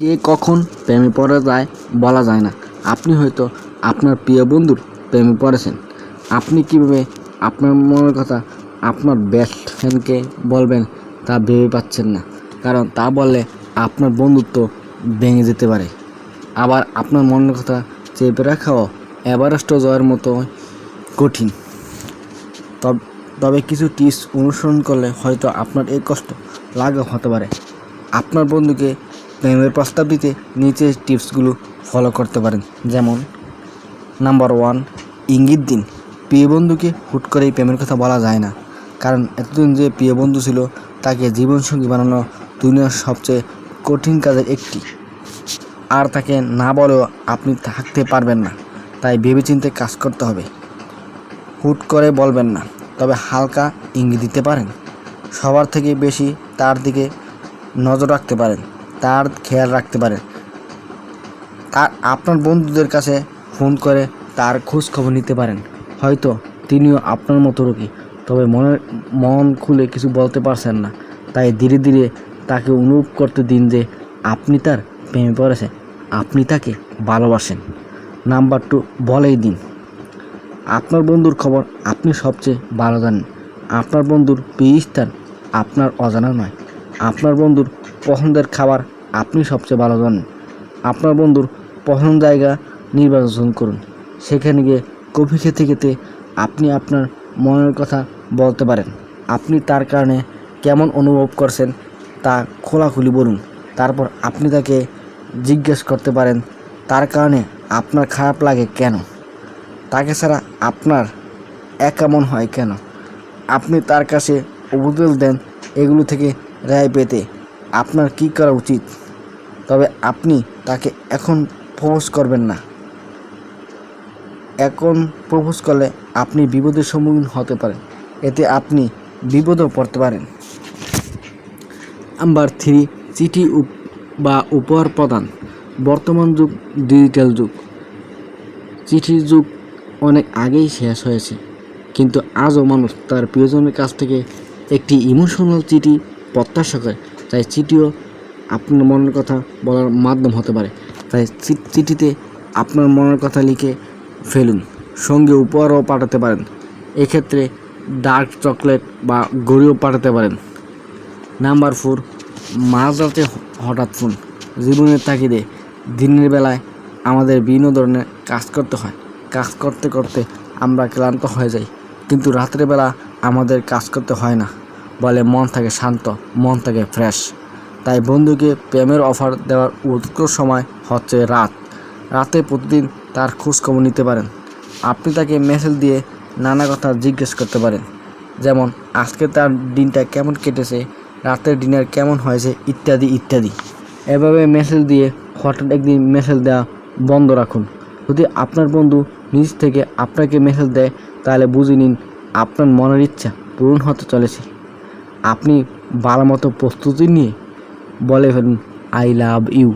কে কখন প্রেমে পড়ে যায় বলা যায় না। আপনি হয়তো আপনার প্রিয় বন্ধুর প্রেমে পড়েছেন। আপনি কীভাবে আপনার মনের কথা আপনার বেস্ট ফ্রেন্ডকে বলবেন তা ভেবে পাচ্ছেন না। কারণ তা বললে আপনার বন্ধুত্ব ভেঙে যেতে পারে। আবার আপনার মনের কথা চেপে রাখাও এভারেস্ট জয়ের মতো কঠিন। তব- কিছু টিপস অনুসরণ করলে হয়তো আপনার এই কষ্ট লাঘব হতে পারে। আপনার বন্ধুকে প্রেমের প্রস্তাব দিতে নিচের টিপসগুলো ফলো করতে পারেন। যেমন নাম্বার ওয়ান ইঙ্গিত দিন। প্রিয় বন্ধুকে হুট করেই প্রেমের কথা বলা যায় না। কারণ এতদিন যে প্রিয় বন্ধু ছিল, তাকে জীবনসঙ্গী বানানো দুনিয়ার সবচেয়ে কঠিন কাজের একটি। আর তাকে না বলেও আপনি থাকতে পারবেন না। তাই ভেবেচিন্তে কাজ করতে হবে। হুট করে বলবেন না, তবে হালকা ইঙ্গিত দিতে পারেন। সবার থেকে বেশি তার দিকে নজর রাখতে পারেন। তার খেয়াল রাখতে পারেন তার আপনার বন্ধুদের কাছে ফোন করে তার খোঁজ খবর নিতে পারেন। হয়তো তিনিও আপনার মতো রোগী, তবে মনের, মন খুলে কিছু বলতে পারছেন না। তাই ধীরে ধীরে তাকে অনুভব করতে দিন যে আপনি তার প্রেমে পড়েছেন আপনি তাকে ভালোবাসেন। নাম্বার টু, বলেই দিন। আপনার বন্ধুর খবর আপনি সবচেয়ে ভালো জানেন। আপনার বন্ধুর প্রিয় স্থান আপনার অজানা নয়। আপনার বন্ধুর পছন্দের খাবার আপনি সবচেয়ে ভালো জানেন। আপনার বন্ধুর পছন্দ জায়গা নির্বাচন করুন। সেখানে গিয়ে কফি খেতে খেতে আপনি আপনার মনের কথা বলতে পারেন। আপনি তার কারণে কেমন অনুভব করছেন তা খোলাখুলি বলুন। তারপর আপনি তাকে জিজ্ঞেস করতে পারেন, তার কারণে আপনার খারাপ লাগে কেন? তাকে ছাড়া আপনার একা মন হয় কেন? আপনি তার কাছে উপদেশ দেন এগুলো থেকে রেহাই পেতে। আপনার কি করা উচিত? তবে আপনি তাকে এখন প্রপোজ করবেন না। এখন প্রপোজ করলে আপনি বিপদের সম্মুখীন হতে পারেন। এতে আপনি বিপদেও পড়তে পারেন। নাম্বার থ্রি, চিঠি বা উপহার প্রদান। বর্তমান যুগ, ডিজিটাল যুগ। চিঠির যুগ অনেক আগেই শেষ হয়েছে। কিন্তু আজও মানুষ তার প্রিয়জনের কাছ থেকে একটি ইমোশনাল চিঠি প্রত্যাশা করে। তাই চিঠিও আপনার মনের কথা বলার মাধ্যম হতে পারে। তাই চিঠিতে আপনার মনের কথা লিখে ফেলুন, সঙ্গে উপহারও পাঠাতে পারেন। এক্ষেত্রে ডার্ক চকলেট বা গড়িও পাঠাতে পারেন। নাম্বার ফোর মাঝরাতে হঠাৎ ফোন জীবনের তাগিদে দিনের বেলায় আমাদের বিভিন্ন ধরনের কাজ করতে হয়। কাজ করতে করতে আমরা ক্লান্ত হয়ে যাই, কিন্তু রাত্রেবেলা আমাদের কাজ করতে হয় না। বলে মন থাকে শান্ত, মন থাকে ফ্রেশ তাই বন্ধুকে প্রেমের অফার দেওয়ার উৎকৃষ্ট সময় হচ্ছে রাত। রাতে প্রতিদিন তার খোঁজখবর নিতে পারেন। আপনি তাকে মেসেজ দিয়ে নানা কথা জিজ্ঞেস করতে পারেন। যেমন, আজকে তার দিনটা কেমন কেটেছে, রাতের ডিনার কেমন হয়েছে, ইত্যাদি ইত্যাদি। এভাবে মেসেজ দিয়ে হঠাৎ একদিন মেসেজ দেওয়া বন্ধ রাখুন। যদি আপনার বন্ধু নিজ থেকে আপনাকে মেসেজ দেয়, তাহলে বুঝে নিন আপনার মনের ইচ্ছা পূরণ হতে চলেছে। আপনি ভালো মতো প্রস্তুতি নিয়ে বলে ফেলুন আই লাভ ইউ